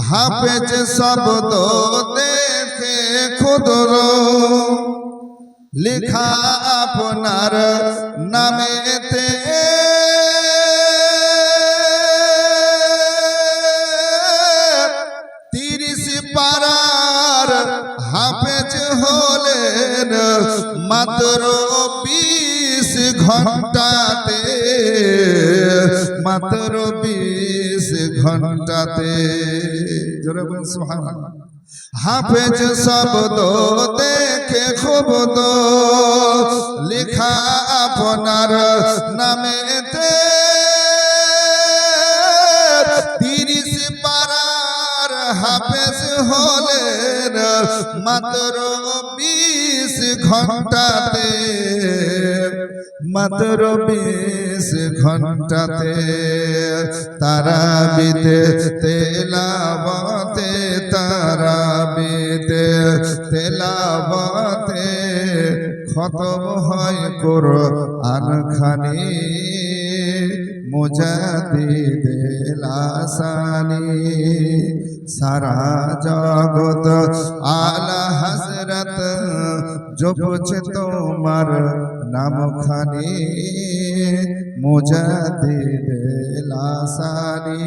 হাফেজ শব্দ দেখে ক্ষুদ্র। লেখা আপনার নামেতে। তিরিশ পারার হাফেজ হলেন মাত্র বিশ ঘন্টাতে। মাত্র বিশ ঘন্টাতে। জোরে বলুন, সুবহানাল্লাহ। হাফেজ শব্দ দেখে খুব তো লেখা আপনার নামেতে। তিরিশ পারার হাফেজ হলেন মাত্র বিশ ঘন্টাতে। মাত্র বিশ ঘন্টাতে তারা বিতে তেলাবতে তারা বিতে তেলাবতে খতম হয় কোর আনখানি মুজাদিদে লাসানি সারা জগত আলা হজরত জপছে তোমার নামখানি মুজাদিদে লাসানি